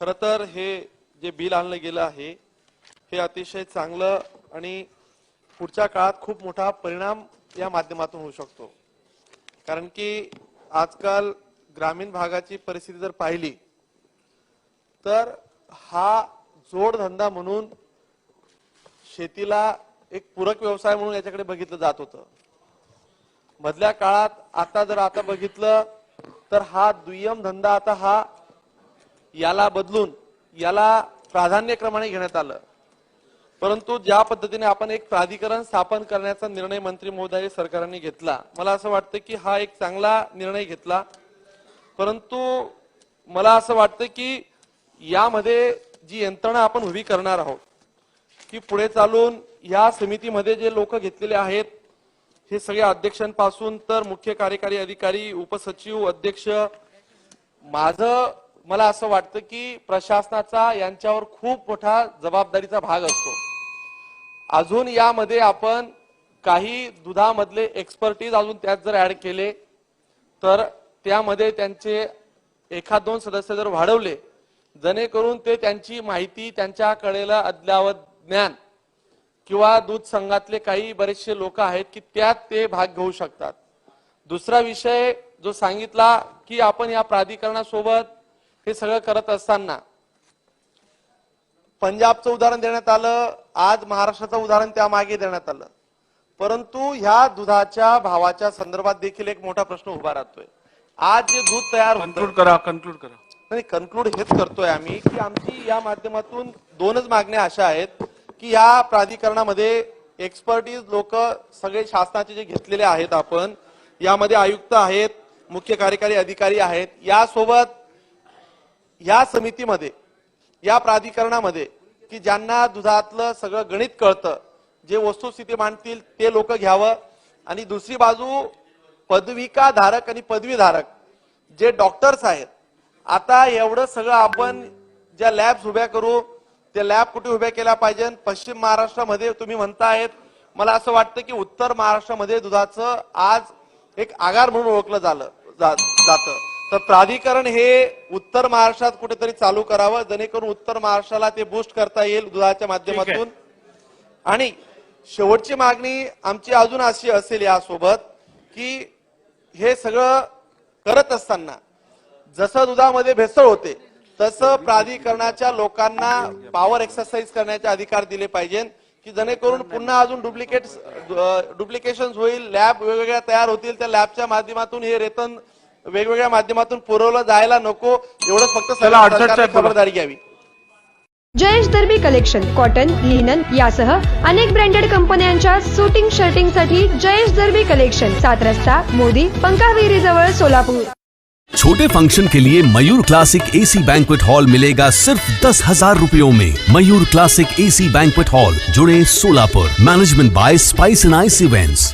खर तर हे जे बिल आणलं गेलं आहे हे अतिशय चांगलं आणि पुढच्या काळात खूप मोठा परिणाम या माध्यमातून होऊ शकतो. कारण की आजकाल ग्रामीण भागाची परिस्थिती जर पाहिली तर हा जोडधंदा म्हणून शेतीला एक पूरक व्यवसाय म्हणून याच्याकडे बघितलं जात होतं. मधल्या काळात आता जर आता बघितलं तर हा दुय्यम धंदा आता हा याला बदलून याला प्राधान्यक्रमाने घेण्यात आलं. परंतु ज्या पद्धतीने आपण एक प्राधिकरण स्थापन करण्याचा निर्णय मंत्री महोदय सरकारने घेतला मला असं वाटतं की हा एक चांगला निर्णय घेतला. परंतु मला असं वाटतं की यामध्ये जी यंत्रणा आपण उभी करणार आहोत की पुढे चालून या समितीमध्ये जे लोक घेतलेले आहेत हे सगळे अध्यक्षांपासून तर मुख्य कार्यकारी अधिकारी उपसचिव अध्यक्ष माझं मला असं वाटतं की प्रशासनाचा यांच्यावर खूप मोठा जबाबदारीचा भाग असतो. अजून यामध्ये आपण काही दुधामधले एक्सपर्टीज अजून त्यात जर ऍड केले तर त्यामध्ये त्यांचे एखाद दोन सदस्य जर वाढवले जेणेकरून ते त्यांची माहिती त्यांच्या कडेला अद्यावत ज्ञान किंवा दूध संघातले काही बरेचसे लोक आहेत की त्यात ते भाग घेऊ शकतात. दुसरा विषय जो सांगितला की आपण या प्राधिकरणासोबत हे सगळं करत असताना पंजाबचं उदाहरण देण्यात आलं आज महाराष्ट्राचं उदाहरण त्यामागे देण्यात आलं. परंतु ह्या दुधाच्या भावाच्या संदर्भात देखील एक मोठा प्रश्न उभा राहतोय. आज जे दूध तयार कन्क्लूड करा कन्क्लूड करा. नाही कन्क्लूड हेच करतोय आम्ही की आमची या माध्यमातून दोनच मागण्या अशा आहेत की या प्राधिकरणामध्ये एक्सपर्टीज लोक सगळे शासनाचे जे घेतलेले आहेत आपण यामध्ये आयुक्त आहेत मुख्य कार्यकारी अधिकारी आहेत यासोबत या समितीमध्ये या प्राधिकरणामध्ये की ज्यांना दुधातलं सगळं गणित कळतं जे वस्तुस्थिती मांडतील ते लोक घ्यावं. आणि दुसरी बाजू पदविका धारक आणि पदवीधारक जे डॉक्टर्स आहेत आता एवढं सगळं आपण ज्या लॅब्स उभ्या करू त्या लॅब कुठे उभ्या केल्या पाहिजे? पश्चिम महाराष्ट्रामध्ये तुम्ही म्हणतायत. मला असं वाटतं की उत्तर महाराष्ट्रामध्ये दुधाचं आज एक आगार म्हणून ओळखलं झालं जा- जातं. तर प्राधिकरण हे उत्तर महाराष्ट्रात कुठेतरी चालू करावं जेणेकरून उत्तर महाराष्ट्राला ते बूस्ट करता येईल दुधाच्या माध्यमातून. आणि शेवटची मागणी आमची अजून अशी असेल यासोबत की हे सगळं करत असताना जसं दुधामध्ये भेसळ होते तसं प्राधिकरणाच्या लोकांना पॉवर एक्सरसाइज करण्याचे अधिकार दिले पाहिजे की जेणेकरून पुन्हा अजून डुप्लिकेट डुप्लिकेशन होईल लॅब वेगवेगळ्या तयार होतील त्या लॅबच्या माध्यमातून हे रेतन वेगवेगळ्या माध्यमातून पुरवलं जायला नको एवढंच फक्त. खबरदारी घ्यावी. Jayesh Darbi collection cotton linen यासह अनेक ब्रँडेड कंपन्यांच्या सुटिंग शर्टिंगसाठी जयेश दर्बी कलेक्शन सात रस्ता मोदी पंकाविरी जवळ सोलापूर. छोटे फंक्शन के लिए Mayur classic AC banquet hall मिलेगा सिर्फ दस हजार रूपयों में। Mayur classic AC banquet hall जुड़े Solapur. Management by spice and ice events